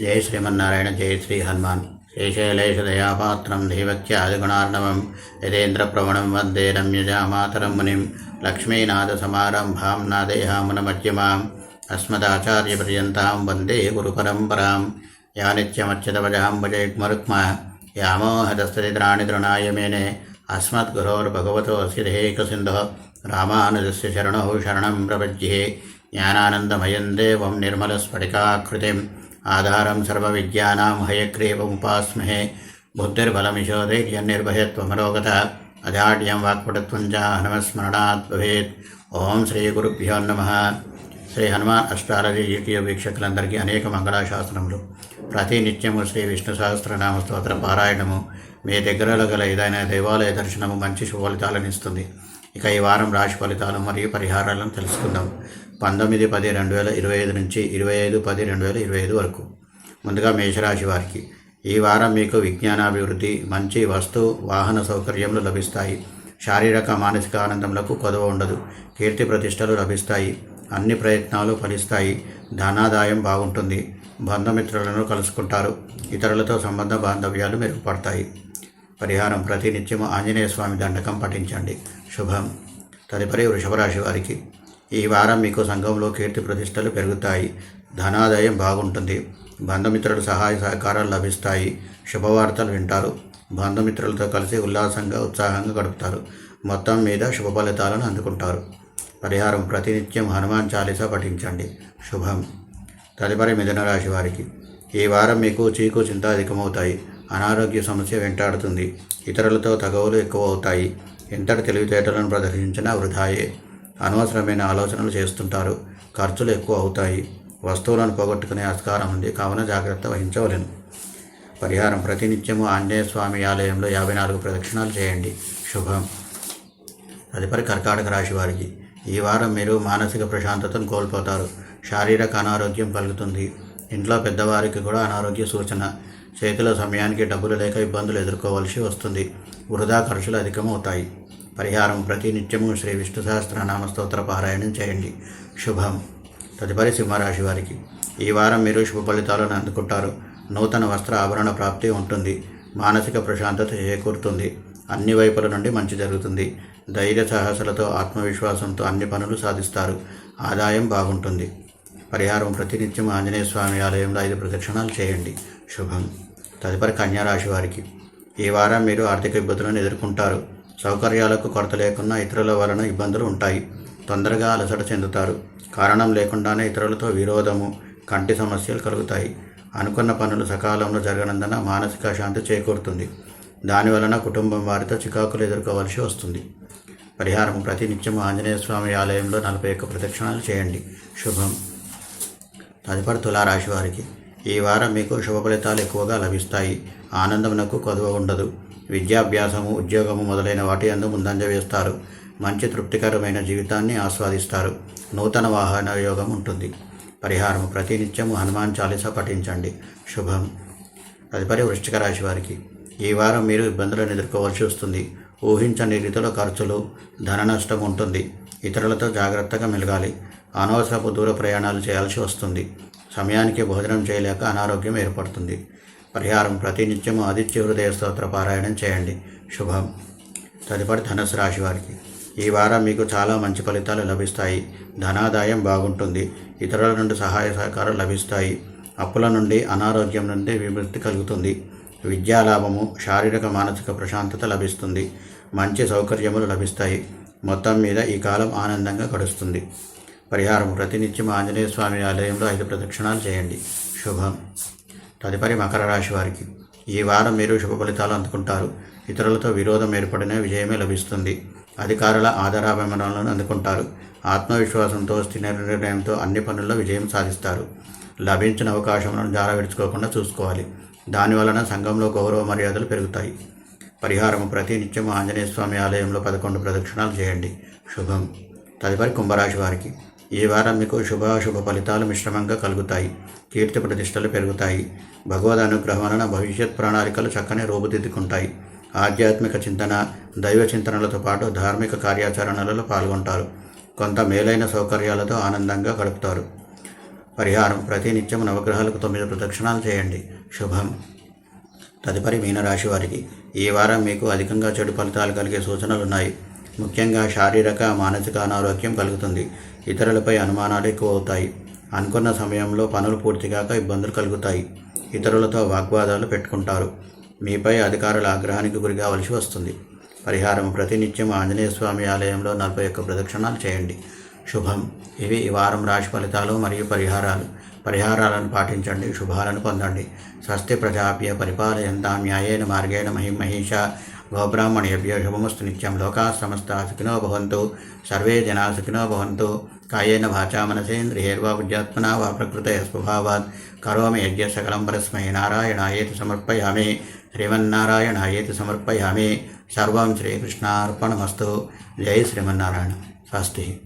జయ శ్రీమన్నారాయణ జయ శ్రీ హనుమాన్. శ్రీశైలేశ దయాపాత్రం ధీవత్య ఆదిగుణార్ణవం యదేంద్రప్రవణం వందే రమ్యజామాతరం మునిం లక్ష్మీనాథసమారంభాం నాదేహామునమధ్యమాం అస్మదాచార్యపర్యంతాం వందే గురుపరంపరాం యా నిత్యమచ్చదవజాం భజైగ్మరుక్మ యామోహదస్థితిత్రాణి తృణాయ మేనే అస్మద్గురోర్భగవతోసి దేకసింధో రామానుజస్య శరణో శరణం ప్రపజ్యే జ్ఞానానందమయం దేవం నిర్మలస్ఫటికాకృతిం. ఆధారం సర్వవిద్యానాం హయగ్రీవముపాస్మహే బుద్ధిర్బలమిశోధైర్యన్నిర్భయత్వమరోగత అజాడ్యం వాక్పటత్వం చ హనుమస్మరణాత్ భవేత్. ఓం శ్రీ గురుభ్యో నమ. శ్రీ హనుమాన్ అష్టాలజీ యూట్యూబ్ వీక్షకులందరికీ అనేక మంగళాశాస్త్రములు. ప్రతి నిత్యము శ్రీ విష్ణు సహస్రనామ స్తోత్ర పారాయణము. మీ దగ్గరలో గల ఏదైనా దేవాలయ దర్శనము మంచి ఫలితాలను ఇస్తుంది. ఇక ఈ వారం రాశి ఫలితాలు మరియు పరిహారాలను తెలుసుకుందాం. పంతొమ్మిది పది రెండు వేల ఇరవై ఐదు నుంచి ఇరవై ఐదు పది రెండు వేల ఇరవై ఐదు వరకు. ముందుగా మేషరాశి వారికి ఈ వారం మీకు విజ్ఞానాభివృద్ధి మంచి వస్తు వాహన సౌకర్యములు లభిస్తాయి. శారీరక మానసిక ఆనందములకు కొదవ ఉండదు. కీర్తి ప్రతిష్టలు లభిస్తాయి. అన్ని ప్రయత్నాలు ఫలిస్తాయి. ధనాదాయం బాగుంటుంది. బంధుమిత్రులను కలుసుకుంటారు. ఇతరులతో సంబంధ బాంధవ్యాలు మెరుగుపడతాయి. పరిహారం ప్రతినిత్యము ఆంజనేయ స్వామి దండకం పఠించండి. శుభం. తదుపరి వృషభరాశి వారికి ఈ వారం మీకు సంఘంలో కీర్తి ప్రతిష్టలు పెరుగుతాయి. ధనాదాయం బాగుంటుంది. బంధుమిత్రుల సహాయ సహకారాలు లభిస్తాయి. శుభవార్తలు వింటారు. బంధుమిత్రులతో కలిసి ఉల్లాసంగా ఉత్సాహంగా గడుపుతారు. మొత్తం మీద శుభ ఫలితాలను అందుకుంటారు. పరిహారం ప్రతినిత్యం హనుమాన్ చాలీసా పఠించండి. శుభం. తదుపరి మిథున రాశి వారికి. ఈ వారం మీకు చీకు చింత అధికమవుతాయి. అనారోగ్య సమస్య వెంటాడుతుంది. ఇతరులతో తగవులు ఎక్కువ అవుతాయి ఎంతటి తెలివితేటలను ప్రదర్శించినా వృధాయే. అనవసరమైన ఆలోచనలు చేస్తుంటారు. ఖర్చులు ఎక్కువ అవుతాయి. వస్తువులను పోగొట్టుకునే ఆస్కారం ఉంది. కావున జాగ్రత్త వహించవలను. పరిహారం. ప్రతినిత్యము ఆంజనేయ స్వామి ఆలయంలో యాభై నాలుగు ప్రదక్షిణాలు చేయండి. శుభం. తదుపరి కర్కాటక రాశి వారికి. ఈ వారం మీరు మానసిక ప్రశాంతతను కోల్పోతారు. శారీరక అనారోగ్యం కలుగుతుంది. ఇంట్లో పెద్దవారికి కూడా అనారోగ్య సూచన. చేతిలో సమయానికి డబ్బులు లేక ఇబ్బందులు ఎదుర్కోవాల్సి వస్తుంది. వృధా ఖర్చులు అధికమవుతాయి. పరిహారం ప్రతినిత్యము శ్రీ విష్ణు సహస్రనామ స్తోత్ర పారాయణం చేయండి. శుభం. తదుపరి సింహరాశి వారికి. ఈ వారం మీరు శుభ ఫలితాలను అందుకుంటారు. నూతన వస్త్ర ఆభరణ ప్రాప్తి ఉంటుంది. మానసిక ప్రశాంతత చేకూరుతుంది. అన్ని వైపుల నుండి మంచి జరుగుతుంది. ధైర్య సాహసాలతో ఆత్మవిశ్వాసంతో అన్ని పనులు సాధిస్తారు. ఆదాయం బాగుంటుంది. పరిహారం ప్రతినిత్యం ఆంజనేయ స్వామి ఆలయంలో ఐదు ప్రదక్షిణాలు చేయండి. శుభం. తదుపరి కన్యారాశి వారికి. ఈ వారం మీరు ఆర్థిక ఇబ్బందులను ఎదుర్కొంటారు. సౌకర్యాలకు కొరత లేకున్నా ఇతరుల వలన ఇబ్బందులు ఉంటాయి. తొందరగా అలసట చెందుతారు. కారణం లేకుండానే ఇతరులతో విరోధము కంటి సమస్యలు కలుగుతాయి. అనుకున్న పనులు సకాలంలో జరగనందున మానసిక శాంతి చేకూరుతుంది. దానివలన కుటుంబం వారితో చికాకులు ఎదుర్కోవలసి వస్తుంది. పరిహారం ప్రతినిత్యం ఆంజనేయ స్వామి ఆలయంలో నలభై ఒక్క ప్రదక్షిణాలు చేయండి. శుభం. తదుపరి తులారాశి వారికి ఈ వారం మీకు శుభ ఫలితాలు ఎక్కువగా లభిస్తాయి. ఆనందమునకు కొదువ ఉండదు. విద్యాభ్యాసము ఉద్యోగము మొదలైన వాటి అందు ముందంజ వేస్తారు. మంచి తృప్తికరమైన జీవితాన్ని ఆస్వాదిస్తారు. నూతన వాహన యోగం ఉంటుంది. పరిహారం ప్రతినిత్యము హనుమాన్ చాలీసా పఠించండి. శుభం. తదుపరి వృశ్చిక రాశి వారికి. ఈ వారం మీరు ఇబ్బందులను ఎదుర్కోవాల్సి వస్తుంది. ఊహించని రీతిలో ఖర్చులు ధన నష్టం ఉంటుంది. ఇతరులతో జాగ్రత్తగా మెలగాలి. అనవసరపు దూర ప్రయాణాలు చేయాల్సి వస్తుంది. సమయానికి భోజనం చేయలేక అనారోగ్యం ఏర్పడుతుంది. పరిహారం ప్రతినిత్యము ఆదిత్య హృదయ స్తోత్ర పారాయణం చేయండి. శుభం. తదుపరి ధనుసు రాశి వారికి. ఈ వారం మీకు చాలా మంచి ఫలితాలు లభిస్తాయి. ధనాదాయం బాగుంటుంది. ఇతరుల నుండి సహాయ సహకారం లభిస్తాయి. అప్పుల నుండి అనారోగ్యం నుండి విముక్తి కలుగుతుంది. విద్యాలాభము శారీరక మానసిక ప్రశాంతత లభిస్తుంది. మంచి సౌకర్యములు లభిస్తాయి. మొత్తం మీద ఈ కాలం ఆనందంగా గడుస్తుంది. పరిహారం ప్రతినిత్యం ఆంజనేయ స్వామి ఆలయంలో ఐదు ప్రదక్షిణాలు చేయండి. శుభం. తదుపరి మకర రాశి వారికి. ఈ వారం మీరు శుభ ఫలితాలు అందుకుంటారు. ఇతరులతో విరోధం ఏర్పడిన విజయమే లభిస్తుంది. అధికారుల ఆధారాభిమానాలను అందుకుంటారు. ఆత్మవిశ్వాసంతో స్థిర నిర్ణయంతో అన్ని పనుల్లో విజయం సాధిస్తారు. లభించిన అవకాశములను జార విడుచుకోకుండా చూసుకోవాలి. దానివలన సంఘంలో గౌరవ మర్యాదలు పెరుగుతాయి. పరిహారము ప్రతి నిత్యం ఆంజనేయ స్వామి ఆలయంలో పదకొండు ప్రదక్షిణాలు చేయండి. శుభం. తదుపరి కుంభరాశి వారికి. ఈ వారం మీకు శుభాశుభ ఫలితాలు మిశ్రమంగా కలుగుతాయి. కీర్తి ప్రతిష్టలు పెరుగుతాయి. భగవద్ అనుగ్రహం వలన భవిష్యత్ ప్రణాళికలు చక్కని రూపుదిద్దుకుంటాయి. ఆధ్యాత్మిక చింతన దైవ చింతనలతో పాటు ధార్మిక కార్యాచరణలలో పాల్గొంటారు. కొంత మేలైన సౌకర్యాలతో ఆనందంగా గడుపుతారు. పరిహారం ప్రతినిత్యం నవగ్రహాలకు తొమ్మిది ప్రదక్షిణాలు చేయండి. శుభం. తదుపరి మీనరాశి వారికి ఈ వారం మీకు అధికంగా చెడు ఫలితాలు కలిగే సూచనలు ఉన్నాయి. ముఖ్యంగా శారీరక మానసిక అనారోగ్యం కలుగుతుంది. ఇతరులపై అనుమానాలు ఎక్కువ అవుతాయి అనుకున్న సమయంలో పనులు పూర్తి కాక ఇబ్బందులు కలుగుతాయి. ఇతరులతో వాగ్వాదాలు పెట్టుకుంటారు. మీపై అధికారుల ఆగ్రహానికి గురి కావలసి వస్తుంది. పరిహారం ప్రతినిత్యం ఆంజనేయ స్వామి ఆలయంలో నలభై ఒక్క ప్రదక్షిణాలు చేయండి. శుభం. ఇవి ఈ వారం రాశి ఫలితాలు మరియు పరిహారాలు. పరిహారాలను పాటించండి శుభాలను పొందండి. స్వస్తి ప్రజాప్య పరిపాలయంతా న్యాయేన మార్గేణ మహిం మహిష గోబ్రాహ్మణేభ్యో శుభమస్తు నిత్యం లోకా సమస్త సుఖినో భవంతు. సర్వే జనా సుఖినో భవంతు. కాయేన వాచా మనసేంద్రియేర్వా బుద్ధ్యాత్మనా వా ప్రకృతే స్వభావాత్. కరోమి యజ్ఞ సకలం పరస్మై నారాయణాయేతి సమర్పయామి. శ్రీమన్నారాయణాయేతి సమర్పయామి. సర్వం శ్రీకృష్ణార్పణమస్తు. జై శ్రీమన్నారాయణ. స్వస్తి.